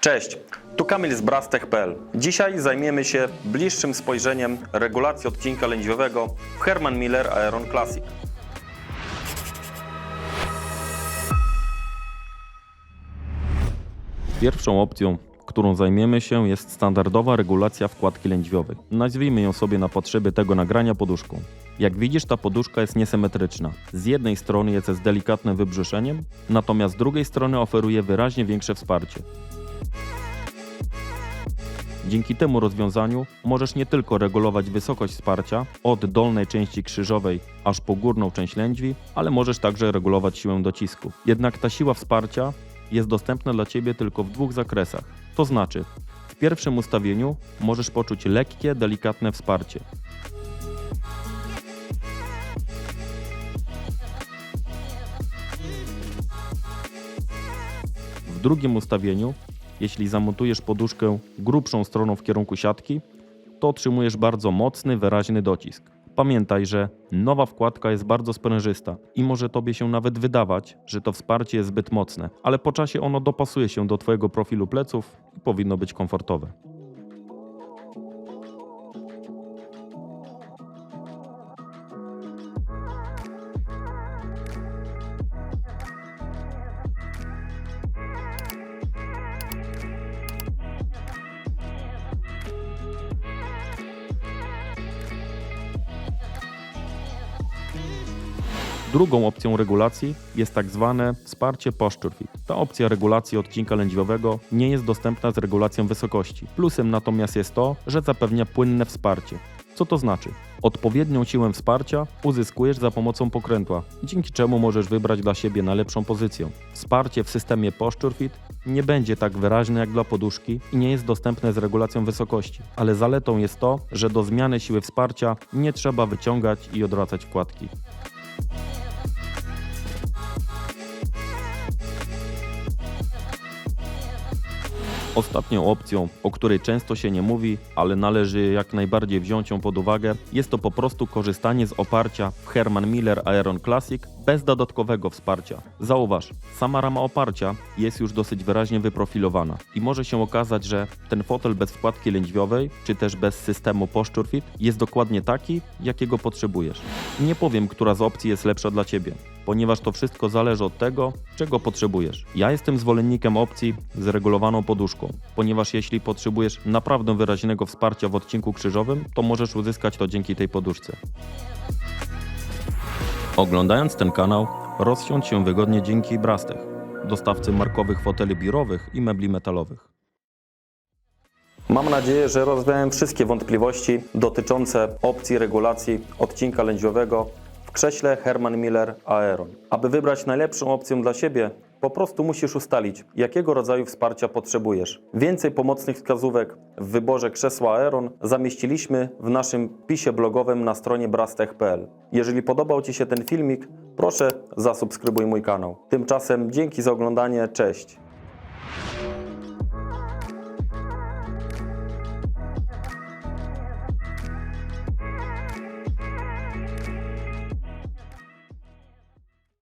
Cześć, tu Kamil z Brastech.pl. Dzisiaj zajmiemy się bliższym spojrzeniem regulacji odcinka lędźwiowego w Herman Miller Aeron Classic. Pierwszą opcją, którą zajmiemy się jest standardowa regulacja wkładki lędźwiowej. Nazwijmy ją sobie na potrzeby tego nagrania poduszką. Jak widzisz, ta poduszka jest niesymetryczna. Z jednej strony jest z delikatnym wybrzuszeniem, natomiast z drugiej strony oferuje wyraźnie większe wsparcie. Dzięki temu rozwiązaniu możesz nie tylko regulować wysokość wsparcia od dolnej części krzyżowej aż po górną część lędźwi, ale możesz także regulować siłę docisku. Jednak ta siła wsparcia jest dostępna dla Ciebie tylko w dwóch zakresach. To znaczy, w pierwszym ustawieniu możesz poczuć lekkie, delikatne wsparcie. W drugim ustawieniu, jeśli zamontujesz poduszkę grubszą stroną w kierunku siatki, to otrzymujesz bardzo mocny, wyraźny docisk. Pamiętaj, że nowa wkładka jest bardzo sprężysta i może Tobie się nawet wydawać, że to wsparcie jest zbyt mocne, ale po czasie ono dopasuje się do Twojego profilu pleców i powinno być komfortowe. Drugą opcją regulacji jest tak zwane wsparcie posture fit. Ta opcja regulacji odcinka lędźwiowego nie jest dostępna z regulacją wysokości. Plusem natomiast jest to, że zapewnia płynne wsparcie. Co to znaczy? Odpowiednią siłę wsparcia uzyskujesz za pomocą pokrętła, dzięki czemu możesz wybrać dla siebie najlepszą pozycję. Wsparcie w systemie Posture Fit nie będzie tak wyraźne jak dla poduszki i nie jest dostępne z regulacją wysokości, ale zaletą jest to, że do zmiany siły wsparcia nie trzeba wyciągać i odwracać wkładki. Ostatnią opcją, o której często się nie mówi, ale należy jak najbardziej wziąć ją pod uwagę, jest to po prostu korzystanie z oparcia w Herman Miller Aeron Classic bez dodatkowego wsparcia. Zauważ, sama rama oparcia jest już dosyć wyraźnie wyprofilowana i może się okazać, że ten fotel bez wkładki lędźwiowej, czy też bez systemu Posture Fit jest dokładnie taki, jakiego potrzebujesz. Nie powiem, która z opcji jest lepsza dla Ciebie, ponieważ to wszystko zależy od tego, czego potrzebujesz. Ja jestem zwolennikiem opcji z regulowaną poduszką, ponieważ jeśli potrzebujesz naprawdę wyraźnego wsparcia w odcinku krzyżowym, to możesz uzyskać to dzięki tej poduszce. Oglądając ten kanał, rozsiądź się wygodnie dzięki Brastech, dostawcy markowych foteli biurowych i mebli metalowych. Mam nadzieję, że rozwiałem wszystkie wątpliwości dotyczące opcji regulacji odcinka lędźwiowego w krześle Herman Miller Aeron. Aby wybrać najlepszą opcję dla siebie, po prostu musisz ustalić, jakiego rodzaju wsparcia potrzebujesz. Więcej pomocnych wskazówek w wyborze krzesła Aeron zamieściliśmy w naszym pisie blogowym na stronie brastech.pl. Jeżeli podobał Ci się ten filmik, proszę zasubskrybuj mój kanał. Tymczasem dzięki za oglądanie, cześć!